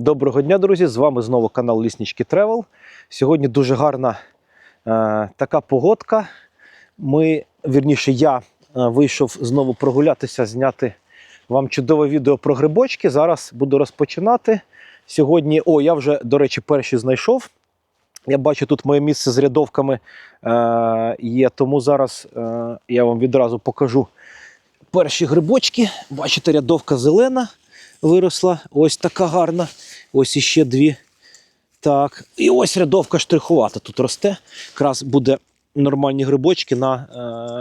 Доброго дня, друзі! З вами знову канал Ліснички Тревел. Сьогодні дуже гарна е, така погодка. Ми, вірніше, я е, вийшов знову прогулятися, зняти вам чудове відео про грибочки. Зараз буду розпочинати. Сьогодні, о, я вже, до речі, перші знайшов. Я бачу, тут моє місце з рядовками е, є, тому зараз е, я вам відразу покажу перші грибочки. Бачите, рядовка зелена виросла. Ось така гарна. Ось іще дві. Так. І ось рядовка штрихувата тут росте. Якраз буде нормальні грибочки на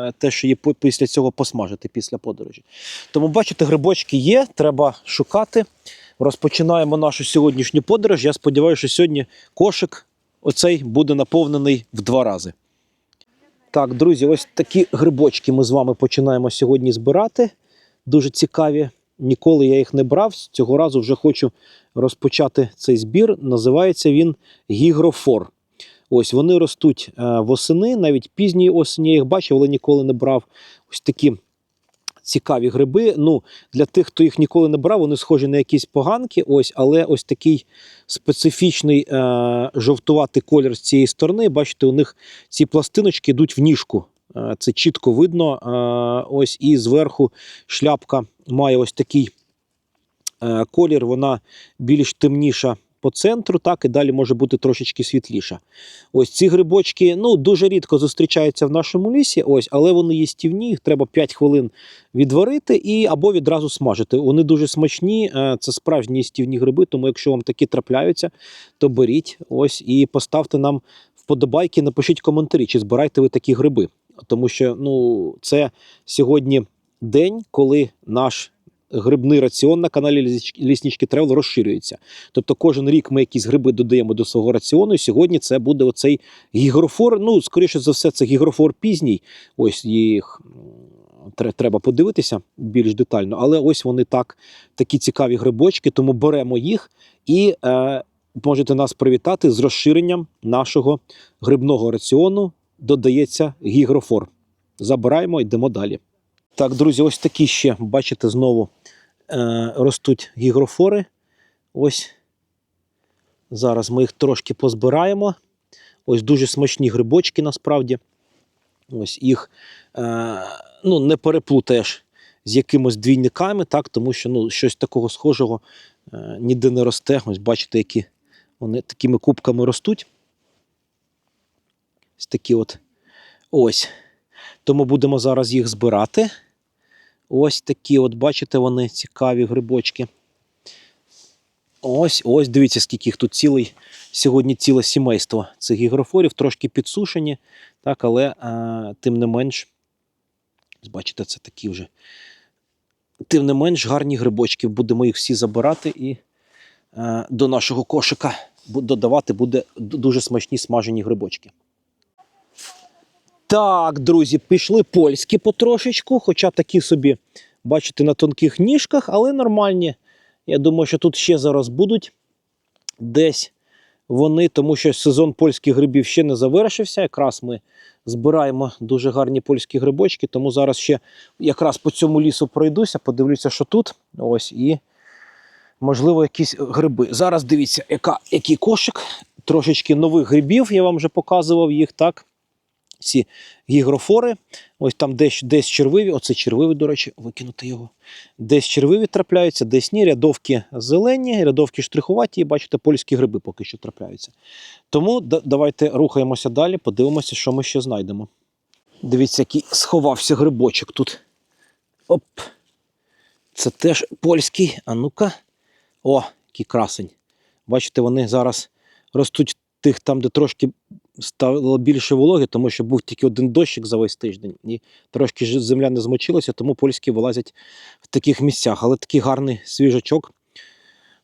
е, те, що є після цього посмажити після подорожі. Тому, бачите, грибочки є, треба шукати. Розпочинаємо нашу сьогоднішню подорож. Я сподіваюся, що сьогодні кошик оцей буде наповнений в два рази. Так, друзі, ось такі грибочки ми з вами починаємо сьогодні збирати. Дуже цікаві. Ніколи я їх не брав. Цього разу вже хочу розпочати цей збір. Називається він гігрофор. Ось вони ростуть е, восени, навіть пізньої осені я їх бачив, але ніколи не брав. Ось такі цікаві гриби. Ну, для тих, хто їх ніколи не брав, вони схожі на якісь поганки. Ось, але ось такий специфічний е, жовтуватий колір з цієї сторони. Бачите, у них ці пластиночки йдуть в ніжку. Е, Це чітко видно. Е, Ось і зверху шляпка має ось такий е, колір, вона більш темніша по центру, так і далі може бути трошечки світліша. Ось ці грибочки ну, дуже рідко зустрічаються в нашому лісі, ось, але вони їстівні, їх треба 5 хвилин відварити і або відразу смажити. Вони дуже смачні, це справжні їстівні гриби, тому якщо вам такі трапляються, то беріть ось і поставте нам вподобайки, напишіть коментарі, чи збираєте ви такі гриби. Тому що ну, це сьогодні день, коли наш грибний раціон на каналі Ліс- Ліснички Тревел розширюється. Тобто кожен рік ми якісь гриби додаємо до свого раціону. І сьогодні це буде оцей гігрофор. Ну, скоріше за все, це гігрофор пізній. Ось їх треба подивитися більш детально. Але ось вони так, такі цікаві грибочки, тому беремо їх і е, можете нас привітати з розширенням нашого грибного раціону. Додається гігрофор. Забираємо, йдемо далі. Так, друзі, ось такі ще, бачите, знову е, ростуть гігрофори. Ось зараз ми їх трошки позбираємо. Ось дуже смачні грибочки насправді. Ось їх е, ну, не переплутаєш з якимось двійниками, так, тому що ну, щось такого схожого е, ніде не росте. Ось бачите, які вони такими кубками ростуть. Ось такі от. Ось. Тому будемо зараз їх збирати. Ось такі, от, бачите, вони цікаві грибочки. Ось, ось, дивіться, скільки їх тут цілий, сьогодні ціле сімейство цих гігрофорів, трошки підсушені, так, але а, тим не менш, бачите, це такі вже. Тим не менш, гарні грибочки. Будемо їх всі забирати і а, до нашого кошика додавати буде дуже смачні смажені грибочки. Так, друзі, пішли польські потрошечку, хоча такі собі, бачите, на тонких ніжках, але нормальні. Я думаю, що тут ще зараз будуть десь вони, тому що сезон польських грибів ще не завершився. Якраз ми збираємо дуже гарні польські грибочки, тому зараз ще якраз по цьому лісу пройдуся, подивлюся, що тут. Ось і можливо якісь гриби. Зараз дивіться, яка, який кошик. Трошечки нових грибів, я вам вже показував їх, так? Ці гігрофори. Ось там десь, десь червиві, оце червиві, до речі, викинути його. Десь червиві трапляються, десь ні. Рядовки зелені, рядовки штрихуваті, і бачите, польські гриби поки що трапляються. Тому да- давайте рухаємося далі, подивимося, що ми ще знайдемо. Дивіться, який сховався грибочок тут. Оп. Це теж польський. А ну-ка. О, який красень. Бачите, вони зараз ростуть тих там, де трошки стало більше вологи, тому що був тільки один дощик за весь тиждень, і трошки земля не змочилася, тому польські вилазять в таких місцях. Але такий гарний свіжачок.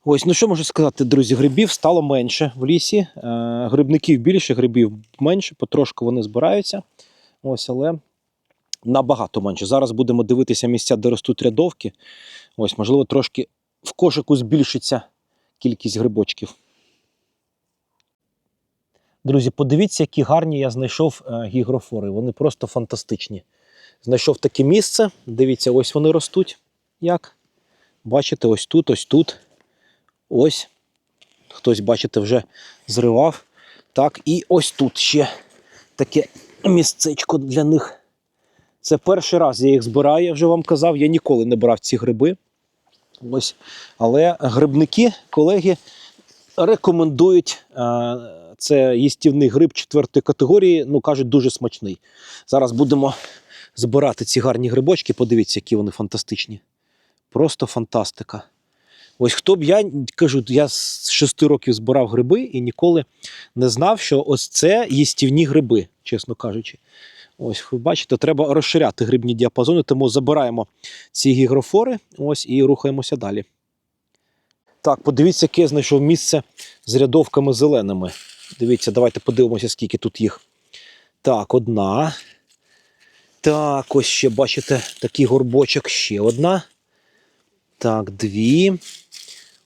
Ось, ну що можу сказати, друзі, грибів стало менше в лісі. Е, грибників більше, грибів менше, потрошку вони збираються. Ось, але набагато менше. Зараз будемо дивитися місця, де ростуть рядовки. Ось, можливо, трошки в кошику збільшиться кількість грибочків. Друзі, подивіться, які гарні я знайшов е, гігрофори. Вони просто фантастичні. Знайшов таке місце. Дивіться, ось вони ростуть. Як? Бачите, ось тут, ось тут. Ось. хтось, бачите, вже зривав. Так, і ось тут ще таке місцечко для них. Це перший раз я їх збираю, я вже вам казав. Я ніколи не брав ці гриби. Ось. Але грибники, колеги, рекомендують. е, Це їстівний гриб четвертої категорії, ну кажуть, дуже смачний. Зараз будемо збирати ці гарні грибочки. Подивіться, які вони фантастичні. Просто фантастика. Ось хто б я кажу, я з 6 років збирав гриби і ніколи не знав, що ось це їстівні гриби, чесно кажучи. Ось, ви бачите, треба розширяти грибні діапазони, тому забираємо ці гігрофори ось і рухаємося далі. Так, подивіться, яке я знайшов місце з рядовками зеленими. Дивіться, давайте подивимося, скільки тут їх. Так, одна. Так, ось ще, бачите, такий горбочок, ще одна. Так, дві.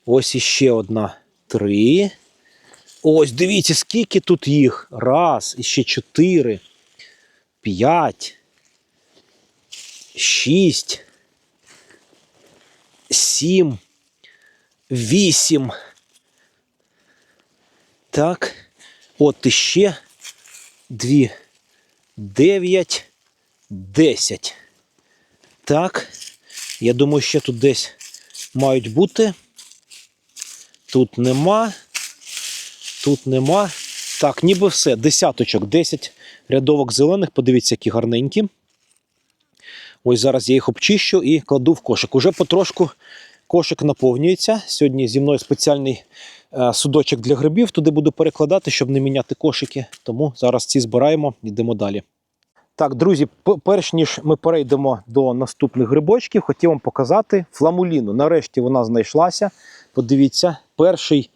Ось іще одна. Три. Ось, дивіться, скільки тут їх. Раз, і ще чотири. П'ять. Шість. Сім. Вісім. Так. От іще. Дві. Дев'ять. Десять. Так. Я думаю, ще тут десь мають бути. Тут нема. Тут нема. Так, ніби все. Десяточок, 10 рядовок зелених. Подивіться, які гарненькі. Ось зараз я їх обчищу і кладу в кошик. Уже потрошку кошик наповнюється. Сьогодні зі мною спеціальний е, судочок для грибів. Туди буду перекладати, щоб не міняти кошики. Тому зараз ці збираємо, йдемо далі. Так, друзі, перш ніж ми перейдемо до наступних грибочків, хотів вам показати фламуліну. Нарешті вона знайшлася. Подивіться, перший,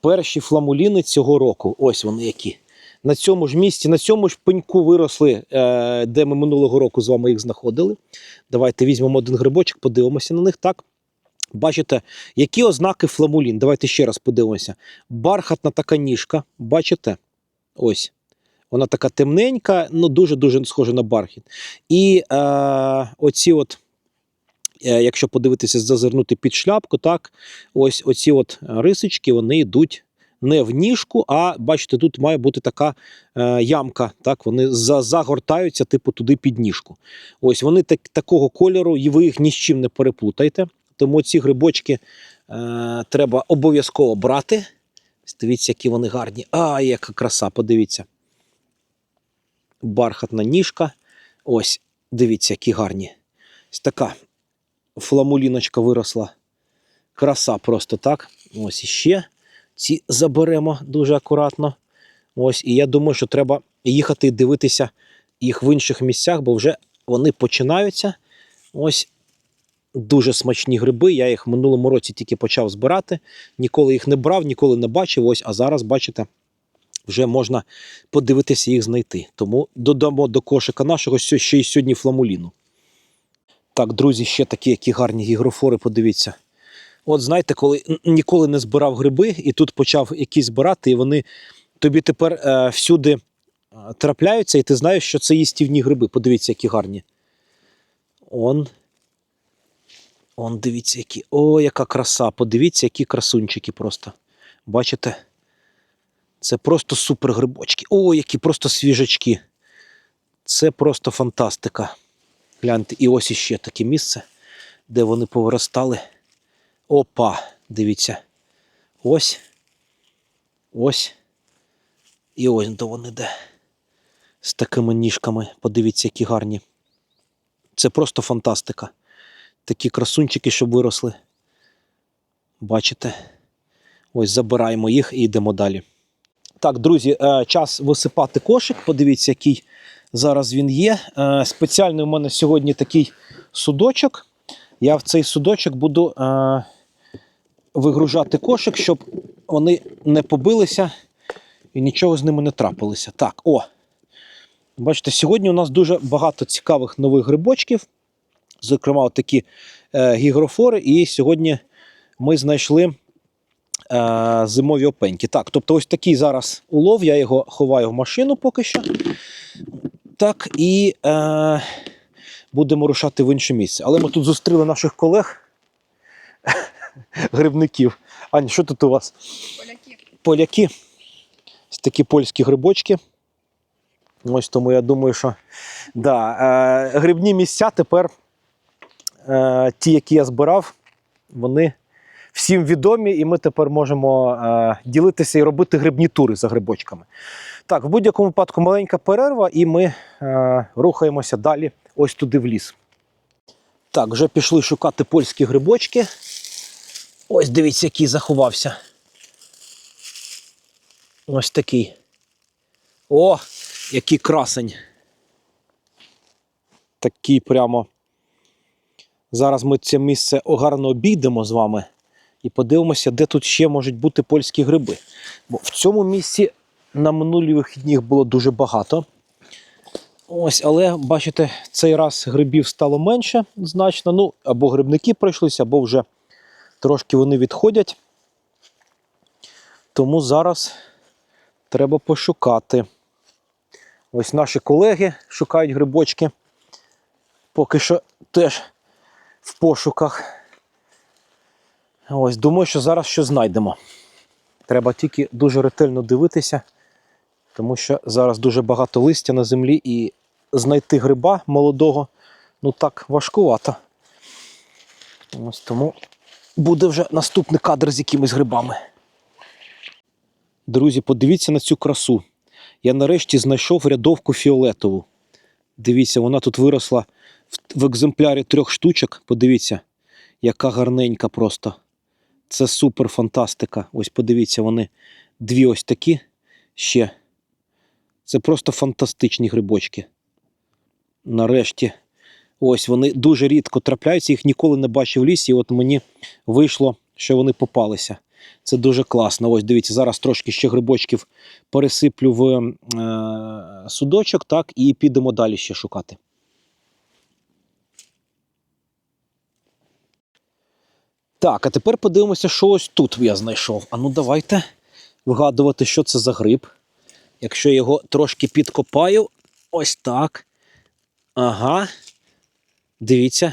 перші фламуліни цього року. Ось вони які. На цьому ж місці, на цьому ж пеньку виросли, е, де ми минулого року з вами їх знаходили. Давайте візьмемо один грибочок, подивимося на них. Так. Бачите, які ознаки фламулін? Давайте ще раз подивимося. Бархатна така ніжка, бачите? Ось. Вона така темненька, ну дуже-дуже схожа на бархіт. І е, оці от, е, якщо подивитися, зазирнути під шляпку, так, ось оці от рисочки, вони йдуть не в ніжку, а бачите, тут має бути така е, ямка. Так, вони за, загортаються, типу, туди під ніжку. Ось вони так, такого кольору, і ви їх ні з чим не переплутайте. Тому ці грибочки е, треба обов'язково брати. Дивіться, які вони гарні. А, яка краса, подивіться бархатна ніжка. Ось, дивіться, які гарні. Ось така фламуліночка виросла. Краса просто так. Ось іще. Ці заберемо дуже акуратно. Ось, і я думаю, що треба їхати і дивитися їх в інших місцях, бо вже вони починаються. Ось дуже смачні гриби. Я їх минулому році тільки почав збирати. Ніколи їх не брав, ніколи не бачив. Ось, а зараз, бачите, вже можна подивитися їх знайти. Тому додамо до кошика нашого ще ще й сьогодні фламуліну. Так, друзі, ще такі які гарні гігрофори, подивіться. От знаєте, коли ніколи не збирав гриби, і тут почав якісь збирати, і вони тобі тепер е, всюди е, трапляються, і ти знаєш, що це їстівні гриби. Подивіться, які гарні. Он. Он, дивіться, які. О, яка краса! Подивіться, які красунчики просто. Бачите? Це просто супер грибочки. О, які просто свіжачки. Це просто фантастика. Гляньте, і ось іще таке місце, де вони повиростали. Опа, дивіться. Ось. Ось. І ось до вони де. З такими ніжками. Подивіться, які гарні. Це просто фантастика. Такі красунчики, щоб виросли. Бачите? Ось забираємо їх і йдемо далі. Так, друзі, е, час висипати кошик. Подивіться, який зараз він є. Е, Спеціальний у мене сьогодні такий судочок. Я в цей судочок буду е, вигружати кошик, щоб вони не побилися і нічого з ними не трапилося. Так, о. Бачите, сьогодні у нас дуже багато цікавих нових грибочків. Зокрема, от такі е, гігрофори. І сьогодні ми знайшли е, зимові опеньки. Так, тобто ось такий зараз улов, я його ховаю в машину поки що. Так, і е, будемо рушати в інше місце. Але ми тут зустріли наших колег, грибників. Аня, що тут у вас? Поляки. поляки. Ось такі польські грибочки. Ось тому я думаю, що да, е, грибні місця тепер, ті, які я збирав, вони всім відомі, і ми тепер можемо е, ділитися і робити грибні тури за грибочками. Так, в будь-якому випадку маленька перерва, і ми е, рухаємося далі ось туди в ліс. Так, вже пішли шукати польські грибочки. Ось дивіться, який заховався. Ось такий. О, який красень. Такий прямо. Зараз ми це місце гарно обійдемо з вами і подивимося, де тут ще можуть бути польські гриби. Бо в цьому місці на минулі вихідні їх було дуже багато. Ось, але бачите, цей раз грибів стало менше значно. Ну, або грибники пройшлися, або вже трошки вони відходять. Тому зараз треба пошукати. Ось наші колеги шукають грибочки. Поки що теж в пошуках. Ось, думаю, що зараз що знайдемо. Треба тільки дуже ретельно дивитися, тому що зараз дуже багато листя на землі і знайти гриба молодого ну так важкувато. Ось тому буде вже наступний кадр з якимись грибами. Друзі, подивіться на цю красу. Я нарешті знайшов рядовку фіолетову. Дивіться, вона тут виросла в, екземплярі трьох штучок. Подивіться, яка гарненька просто. Це супер фантастика. Ось подивіться, вони дві ось такі ще. Це просто фантастичні грибочки. Нарешті. Ось вони дуже рідко трапляються, їх ніколи не бачив в лісі. І от мені вийшло, що вони попалися. Це дуже класно. Ось дивіться, зараз трошки ще грибочків пересиплю в е, судочок, так, і підемо далі ще шукати. Так, а тепер подивимося, що ось тут я знайшов. А ну давайте вгадувати, що це за гриб. Якщо я його трошки підкопаю, ось так. Ага. Дивіться,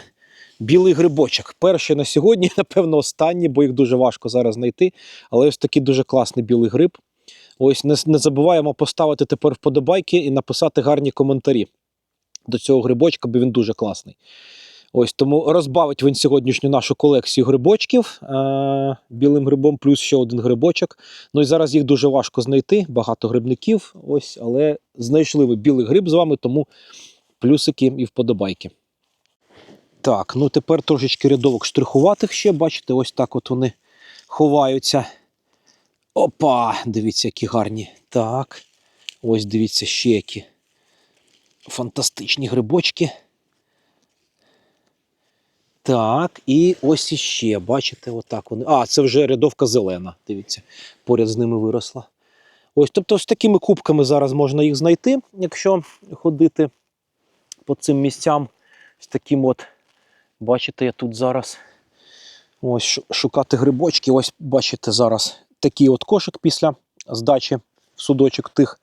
білий грибочок. Перший на сьогодні, напевно, останній, бо їх дуже важко зараз знайти. Але ось такий дуже класний білий гриб. Ось не, не забуваємо поставити тепер вподобайки і написати гарні коментарі до цього грибочка, бо він дуже класний. Ось тому розбавить він сьогоднішню нашу колекцію грибочків е- білим грибом, плюс ще один грибочок. Ну і зараз їх дуже важко знайти, багато грибників. Ось, але знайшли ви білий гриб з вами, тому плюсики і вподобайки. Так, ну тепер трошечки рядовок штрихуватих ще, бачите, ось так от вони ховаються. Опа! Дивіться, які гарні. Так. Ось дивіться, ще які фантастичні грибочки. Так, і ось іще, бачите, отак вони. А, це вже рядовка зелена. Дивіться, поряд з ними виросла. Ось, тобто, з такими кубками зараз можна їх знайти, якщо ходити по цим місцям. З таким от, бачите, я тут зараз ось шукати грибочки. Ось бачите зараз такий от кошик після здачі в судочок тих.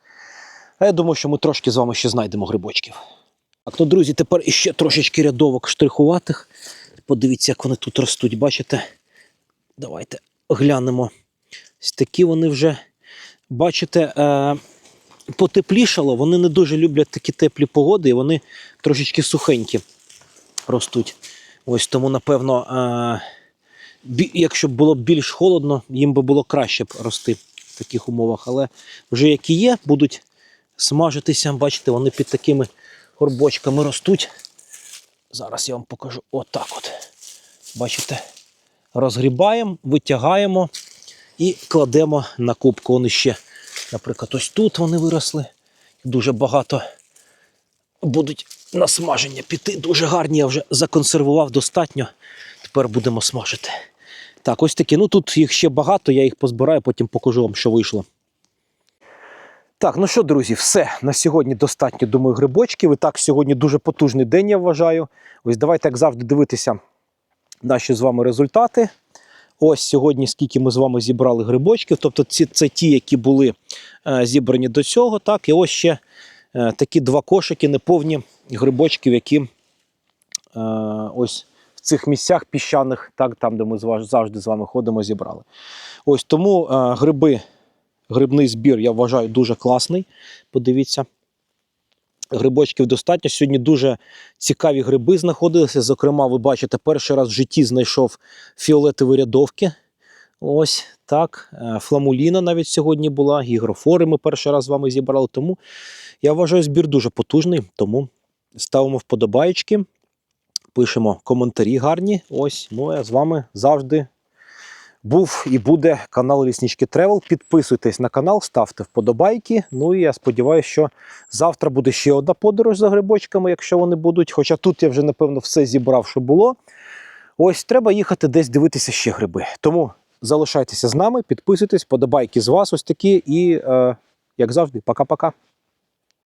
А я думаю, що ми трошки з вами ще знайдемо грибочків. Так, ну, друзі, тепер іще трошечки рядовок штрихуватих. Подивіться, як вони тут ростуть, бачите? Давайте глянемо. Ось такі вони вже, бачите, е, потеплішало, вони не дуже люблять такі теплі погоди, і вони трошечки сухенькі ростуть. Ось тому, напевно, е, якщо б було більш холодно, їм би було краще б рости в таких умовах. Але вже які є, будуть смажитися. Бачите, вони під такими горбочками ростуть. Зараз я вам покажу отак от. Бачите, розгрібаємо, витягаємо і кладемо на кубку. Вони ще, наприклад, ось тут вони виросли. Дуже багато будуть на смаження піти. Дуже гарні, я вже законсервував достатньо. Тепер будемо смажити. Так, ось такі. Ну тут їх ще багато, я їх позбираю, потім покажу вам, що вийшло. Так, ну що, друзі, все. На сьогодні достатньо, думаю, грибочків. І так, сьогодні дуже потужний день, я вважаю. Ось давайте, як завжди, дивитися наші з вами результати. Ось сьогодні, скільки ми з вами зібрали грибочків. Тобто, ці, це ті, які були е, зібрані до цього. Так, і ось ще е, такі два кошики, неповні грибочків, які е, ось в цих місцях піщаних, так, там, де ми завжди з вами ходимо, зібрали. Ось тому е, гриби грибний збір, я вважаю, дуже класний. Подивіться. Грибочків достатньо. Сьогодні дуже цікаві гриби знаходилися. Зокрема, ви бачите, перший раз в житті знайшов фіолетові рядовки. Ось так. Е, Фламуліна навіть сьогодні була, гігрофори ми перший раз з вами зібрали. Тому я вважаю збір дуже потужний. Тому ставимо вподобаєчки, пишемо коментарі гарні. Ось, ну а з вами завжди був і буде канал Ліснички Тревел. Підписуйтесь на канал, ставте вподобайки. Ну і я сподіваюся, що завтра буде ще одна подорож за грибочками, якщо вони будуть. Хоча тут я вже, напевно, все зібрав, що було. Ось треба їхати десь дивитися ще гриби. Тому залишайтеся з нами, підписуйтесь, подобайки з вас ось такі. І, е, як завжди, пока-пока.